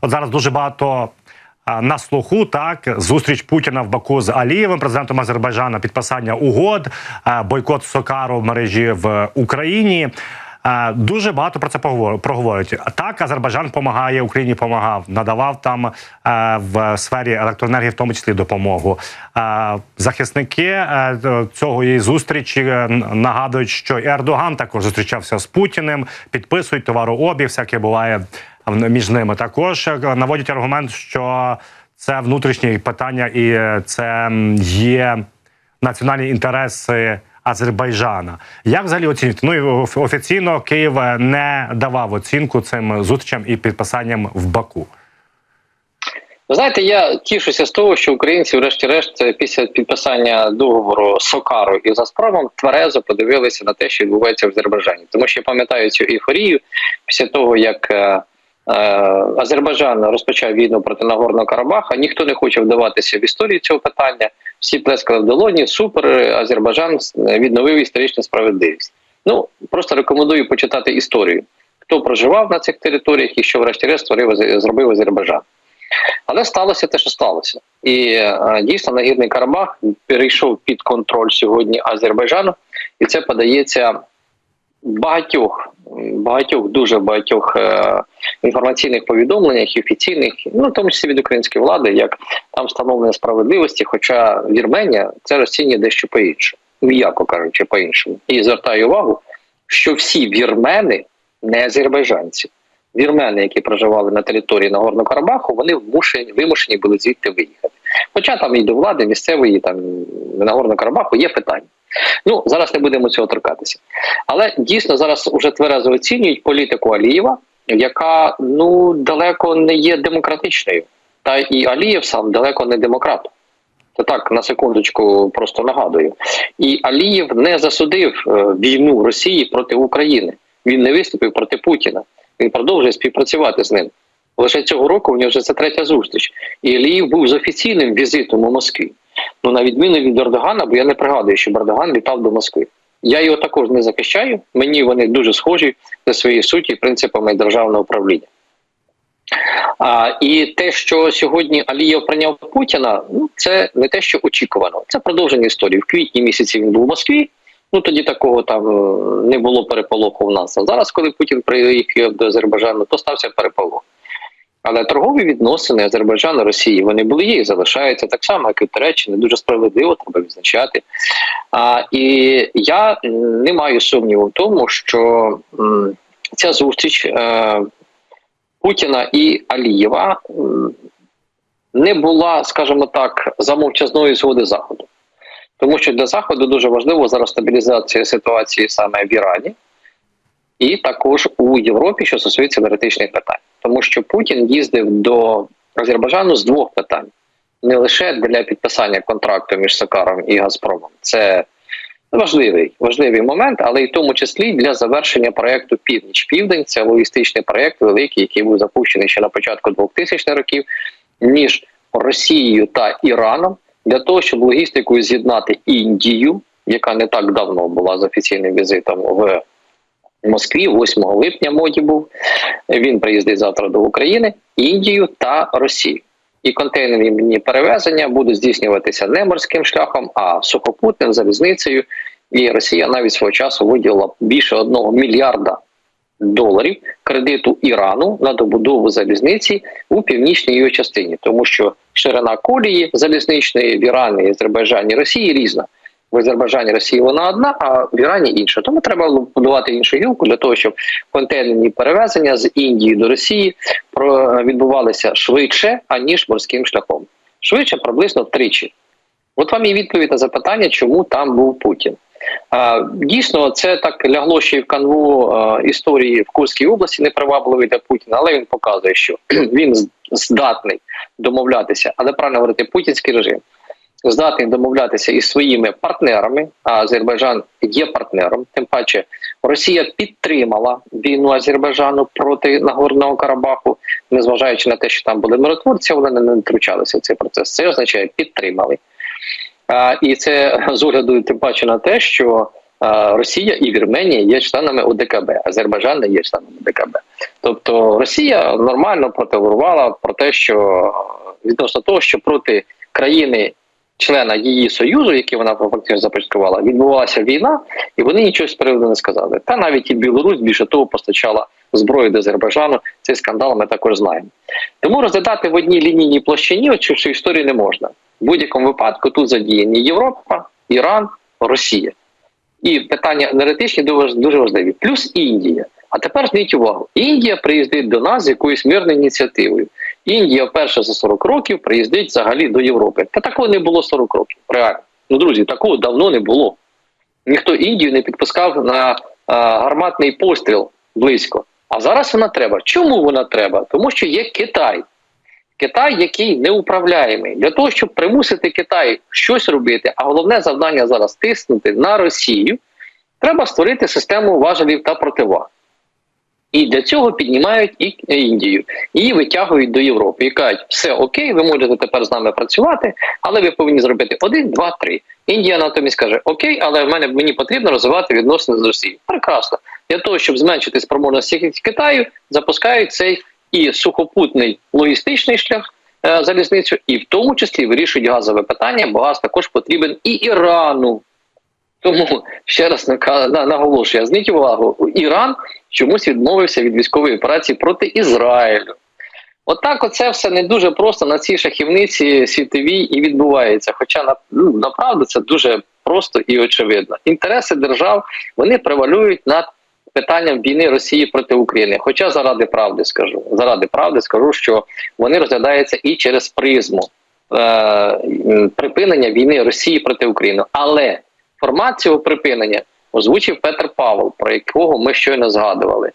От зараз дуже багато на слуху так зустріч Путіна в Баку з Алієвим, президентом Азербайджана, підписання угод, бойкот Сокару в мережі в Україні. А, Дуже багато про це проговорюють. Так, Азербайджан допомагає Україні, допомагав, надавав там е, в сфері електроенергії, в тому числі допомогу. Е, Захисники е, цього її зустрічі е, нагадують, що Ердоган також зустрічався з Путіним, підписують товарообіг, всяке буває між ними. Також е, наводять аргумент, що це внутрішні питання і е, це є національні інтереси Азербайджана. Як взагалі оцінюєте? Ну і офіційно Київ е, не давав оцінку цим зустрічам і підписанням в Баку. Ви знаєте, я тішуся з того, що українці, врешті-решт, е, після підписання договору Сокару і Газпромом тверезо подивилися на те, що відбувається в Азербайджані. Тому що я пам'ятаю цю ейфорію після того, як е, е, Азербайджан розпочав війну проти Нагорного Карабаха. Ніхто не хоче вдаватися в історію цього питання. Всі плескали в долоні. Супер, Азербайджан відновив історичну справедливість. Ну просто рекомендую почитати історію, хто проживав на цих територіях і що, врешті-решт, зробив Азербайджан. Але сталося те, що сталося, і е, дійсно Нагірний Карабах перейшов під контроль сьогодні Азербайджану, і це подається багатьох, багатьох дуже багатьох е, інформаційних повідомленнях офіційних, ну в тому числі від української влади, як там встановлення справедливості. Хоча Вірменія це розцінює дещо по-іншому, м'яко кажучи, по-іншому. І звертаю увагу, що всі вірмени не азербайджанці вірмени, які проживали на території Нагорного Карабаху, вони вмушені, вимушені були звідти виїхати. Хоча там і до влади місцевої там Нагорного Карабаху є питання. Ну зараз не будемо цього торкатися. Але дійсно зараз уже тверезо оцінюють політику Алієва, яка ну далеко не є демократичною. Та і Алієв сам далеко не демократ. Це так на секундочку просто нагадую. І Алієв не засудив е, війну Росії проти України. Він не виступив проти Путіна. Він продовжує співпрацювати з ним. Лише цього року у нього вже це третя зустріч. І Аліїв був з офіційним візитом у Москві. Ну на відміну від Ердогана, бо я не пригадую, що Ердоган літав до Москви. Я його також не захищаю. Мені вони дуже схожі за своєю суті принципами державного управління. А, і те, що сьогодні Алієв прийняв Путіна, ну це не те, що очікувано. Це продовження історії. В квітні місяці він був у Москві. Ну тоді такого там е, не було переполоху в нас. А зараз, коли Путін приїхав до Азербайджану, то стався переполох. Але торгові відносини Азербайджану Росії вони були є і залишаються так само, як і в Туреччині, дуже справедливо треба відзначати. А, і я не маю сумніву в тому, що м, ця зустріч е, Путіна і Алієва не була, скажімо так, за мовчазної згоди Заходу. Тому що для Заходу дуже важливо зараз стабілізація ситуації саме в Ірані, і також у Європі, що стосується енергетичних питань. Тому що Путін їздив до Азербайджану з двох питань: не лише для підписання контракту між Сакаром і Газпромом. Це важливий важливий момент, але й в тому числі для завершення проекту Північ-Південь. Це логістичний проект великий, який був запущений ще на початку 2000 років між Росією та Іраном для того, щоб логістикою з'єднати Індію, яка не так давно була з офіційним візитом в Москві, 8 липня моді був. Він приїздить завтра до України, Індію та Росію. І контейнерні перевезення будуть здійснюватися не морським шляхом, а сухопутним залізницею. І Росія навіть свого часу виділила більше одного мільярда доларів кредиту Ірану на добудову залізниці у північній її частині, тому що ширина колії залізничної в Ірані, Азербайджані, Росії різна. В Азербайджані Росії вона одна, а в Ірані інша. Тому треба будувати іншу гілку для того, щоб контейнерні перевезення з Індії до Росії про- відбувалися швидше аніж морським шляхом. Швидше приблизно втричі. От вам і відповідь на запитання, чому там був Путін. Дійсно, це так лягло ще й в канву історії в Курській області, непривабливий для Путіна, але він показує, що він здатний домовлятися, але правильно говорити, путінський режим здатний домовлятися із своїми партнерами. А Азербайджан є партнером. Тим паче, Росія підтримала війну Азербайджану проти Нагорного Карабаху, незважаючи на те, що там були миротворці, вони не втручалися в цей процес. Це означає підтримали. А, і це з огляду тим паче на те, що Росія і Вірменія є членами ОДКБ, Азербайджан не є членом ОДКБ. Тобто Росія нормально противорувала про те, що відносно того, що проти країни. Члена її союзу, який вона фактично започаткувала, відбувалася війна, і вони нічого з приводу не сказали. Та навіть і Білорусь більше того постачала зброю до Азербайджану. Цей скандал ми також знаємо. Тому розглядати в одній лінійній площині цю всю історію не можна. В будь-якому випадку тут задіяні Європа, Іран, Росія. І питання енергетичні дуже важливі. Плюс Індія. А тепер зверніть увагу: Індія приїздить до нас з якоюсь мирною ініціативою. Індія вперше за 40 років приїздить взагалі до Європи. Та такого не було 40 років. Реально. Ну, друзі, такого давно не було. Ніхто Індію не підпускав на а, гарматний постріл близько. А зараз вона треба. Чому вона треба? Тому що є Китай. Китай, який неуправляємий. Для того, щоб примусити Китай щось робити, а головне завдання зараз тиснути на Росію, треба створити систему важелів та противаг. І для цього піднімають і Індію, і витягують до Європи. І кажуть, все окей, ви можете тепер з нами працювати, але ви повинні зробити один, два, три. Індія натомість каже: Окей, але в мене мені потрібно розвивати відносини з Росією. Прекрасно. Для того, щоб зменшити спроможності Китаю, запускають цей і сухопутний логістичний шлях е, залізницю, і в тому числі вирішують газове питання, бо газ також потрібен і Ірану. Тому ще раз наголошую, зверніть увагу, Іран чомусь відмовився від військової операції проти Ізраїлю. Отак, оце все не дуже просто на цій шахівниці світовій і відбувається. Хоча ну, направду це дуже просто і очевидно. Інтереси держав вони превалюють над питанням війни Росії проти України. Хоча заради правди скажу, заради правди скажу, що вони розглядаються і через призму е, припинення війни Росії проти України. Але формат цього припинення озвучив Петр Павел, про якого ми щойно згадували.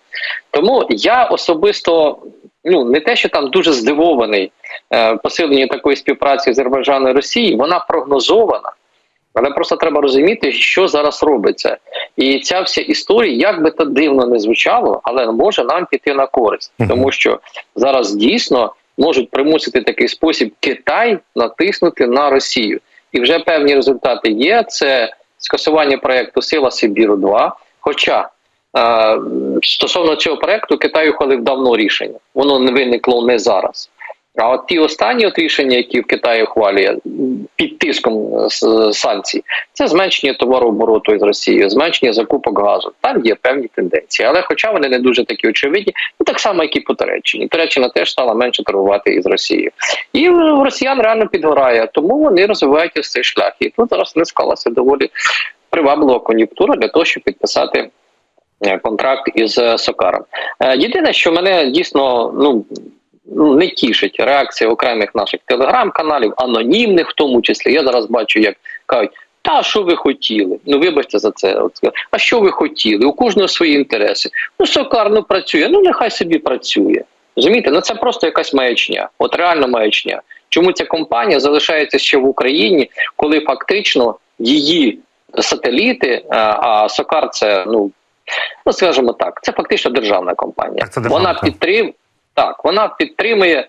Тому я особисто ну не те, що там дуже здивований е, посиленню такої співпраці Азербайджану і Росії, вона прогнозована. Але просто треба розуміти, що зараз робиться. І ця вся історія, як би то дивно не звучало, але може нам піти на користь, тому що зараз дійсно можуть примусити такий спосіб Китай натиснути на Росію. І вже певні результати є. Це скасування проекту Сила Сибіру 2 Хоча е, стосовно цього проекту Китай ухвалив давно рішення, воно не виникло не зараз. А от ті останні от рішення, які в Китаї ухвалює під тиском е, санкцій, це зменшення товарообороту із Росією, зменшення закупок газу. Там є певні тенденції, але хоча вони не дуже такі очевидні, ну так само, як і по Туреччині. Туреччина теж стала менше торгувати із Росією. І росіян реально підгорає, тому вони розвивають цей шлях. І тут зараз не склалася доволі приваблива кон'юнктура для того, щоб підписати е, контракт із е, Сокаром. Е, Єдине, що мене дійсно ну. Ну, Не тішить реакція окремих наших телеграм-каналів, анонімних в тому числі. Я зараз бачу, як кажуть, та що ви хотіли? Ну вибачте за це. А що ви хотіли? У кожного свої інтереси. Ну, Сокар ну працює, ну нехай собі працює. Розумієте, ну це просто якась маячня, от реально маячня. Чому ця компанія залишається ще в Україні, коли фактично її сателіти, а, Сокар це, ну, ну скажімо так, це фактично державна компанія. Так, це державна, вона так. Так, вона підтримує е,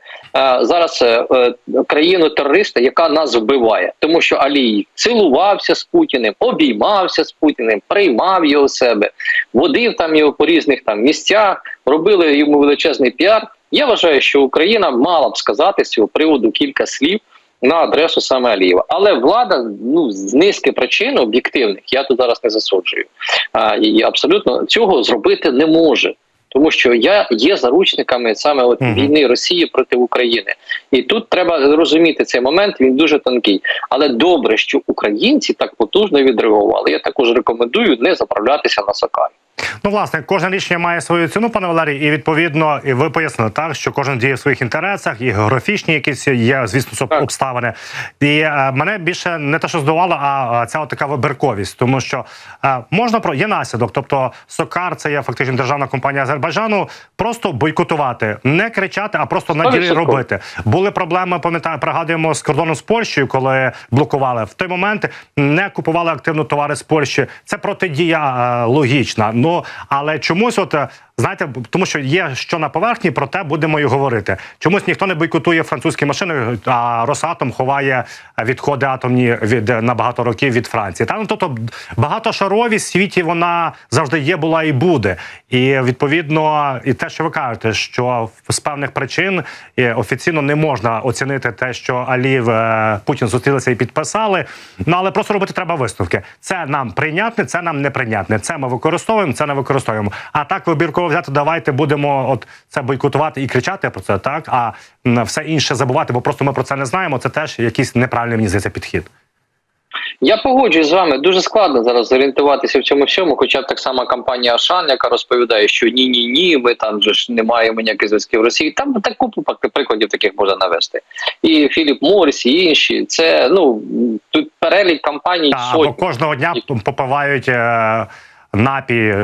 зараз е, е, країну терориста, яка нас вбиває, тому що Алій цілувався з Путіним, обіймався з Путіним, приймав його себе, водив там його по різних там місцях, робили йому величезний піар. Я вважаю, що Україна мала б сказати з цього приводу кілька слів на адресу саме Алієва. Але влада ну з низки причин об'єктивних, я тут зараз не засуджую. А, і абсолютно цього зробити не може. Тому що я є заручниками саме от Мгм. війни Росії проти України, і тут треба зрозуміти цей момент. Він дуже тонкий. Але добре, що українці так потужно відреагували. Я також рекомендую не заправлятися на сокарі. Ну, власне, кожне рішення має свою ціну, пане Валерій, і відповідно, і ви пояснили так, що кожен діє в своїх інтересах, і географічні якісь є, звісно, Так. обставини. І е, мене більше не те, що здивувало, а е, ця от така вибірковість, тому що е, можна про є наслідок. Тобто, Сокар це є фактично державна компанія Азербайджану. Просто бойкотувати, не кричати, а просто на ділі робити. Були проблеми, пам'ятаю, пригадуємо з кордоном з Польщею, коли блокували в той момент, не купували активно товари з Польщі. Це протидія е, логічна. Ну але чомусь, от е, знаєте, тому що є що на поверхні, про те будемо і говорити. Чомусь ніхто не бойкотує французькі машини, а Росатом ховає відходи атомні від е, на багато років від Франції. Та ну тобто багатошаровість в світі вона завжди є, була і буде. І відповідно, і те, що ви кажете, що з певних причин е, офіційно не можна оцінити те, що Алів е, Путін зустрілися і підписали. Ну але просто робити треба висновки. Це нам прийнятне, це нам неприйнятне. Це ми використовуємо, це не використовуємо. А так вибірково взяти, давайте будемо от це бойкотувати і кричати про це, так а все інше забувати, бо просто ми про це не знаємо. Це теж якийсь неправильний мені здається підхід. Я погоджуюсь з вами. Дуже складно зараз зорієнтуватися в цьому всьому. Хоча б так само компанія Ашан, яка розповідає, що ні, ні, ні, ми там же ж не маємо ніяких зв'язків в Росії. Там так купу прикладів таких можна навести. І Філіп Морріс, і інші. Це ну тут перелік компаній Та, або сотні. кожного дня попивають е, напій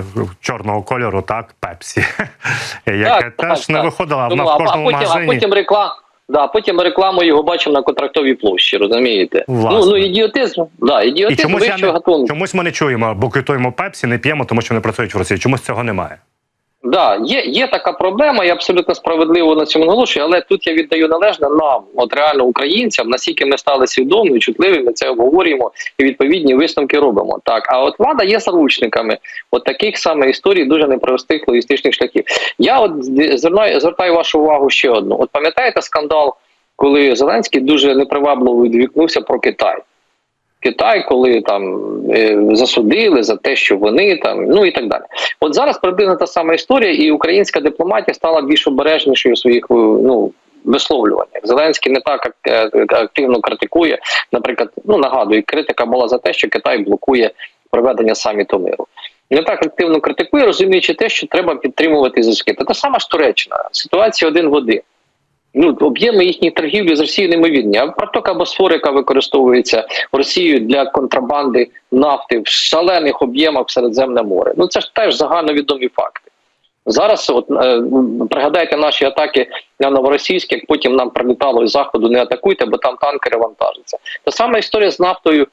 чорного кольору, так пепсі, яке теж так, не виходило Тому, в кожному потім, а потім реклама. Да, потім рекламу його бачимо на контрактовій площі, розумієте? Власне. Ну, ну ідіотизм, да, І ідіотизм чомусь, я не, чомусь ми не чуємо, бо квітуємо пепсі, не п'ємо, тому що вони працюють в Росії. Чомусь цього немає. Да, є, є така проблема, я абсолютно справедливо на цьому наголошую, але тут я віддаю належне нам, от реально українцям, наскільки ми стали свідомі, чутливі, ми це обговорюємо і відповідні висновки робимо. Так, а от влада є заручниками от таких саме історій дуже непростих логістичних шляхів. Я от з- звертаю, звертаю вашу увагу ще одну. От пам'ятаєте скандал, коли Зеленський дуже непривабливо відвікнувся про Китай. Китай, коли там е, засудили за те, що вони там, ну і так далі. От зараз приблизно та сама історія, і українська дипломатія стала більш обережнішою у своїх е, ну. Висловлюваннях Зеленський не так е, активно критикує. Наприклад, ну нагадую, критика була за те, що Китай блокує проведення саміту миру. Не так активно критикує, розуміючи те, що треба підтримувати зв'язки. Та та сама ж Туреччина, ситуація один в один. Ну, об'єми їхньої торгівлі з Росією неймовірні. А протока Босфор, яка використовується Росією для контрабанди нафти в шалених об'ємах в Середземне море. Ну це ж теж загальновідомі факти. Зараз, от е, пригадайте наші атаки на новоросійськ, як потім нам прилітало із заходу, не атакуйте, бо там танкери вантажаться. Та сама історія з нафтою,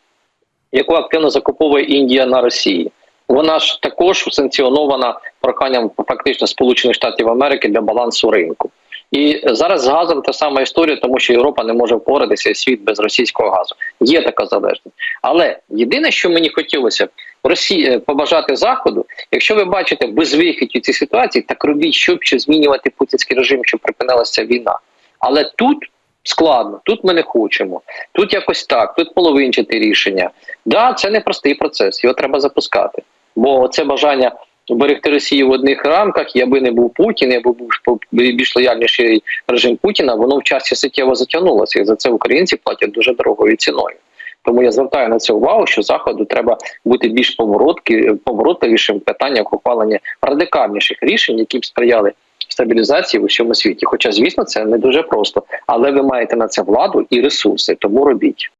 яку активно закуповує Індія на Росії. Вона ж також санкціонована проханням фактично Сполучених Штатів Америки для балансу ринку. І зараз з газом та сама історія, тому що Європа не може впоратися світ без російського газу. Є така залежність. Але єдине, що мені хотілося Росії е, побажати заходу, якщо ви бачите безвихідь у цій ситуації, так робіть, щоб ще змінювати путінський режим, щоб припинилася війна. Але тут складно, тут ми не хочемо, тут якось так, тут половинчате рішення. Да, це не простий процес, його треба запускати. Бо це бажання зберегти Росію в одних рамках, я би не був Путін, я би був більш лояльніший режим Путіна, воно в часі суттєво затягнулося. І за це українці платять дуже дорогою ціною. Тому я звертаю на це увагу, що заходу треба бути більш поворотки, поворотливішим питаннях ухвалення радикальніших рішень, які б сприяли стабілізації в усьому світі. Хоча, звісно, це не дуже просто, але ви маєте на це владу і ресурси, тому робіть.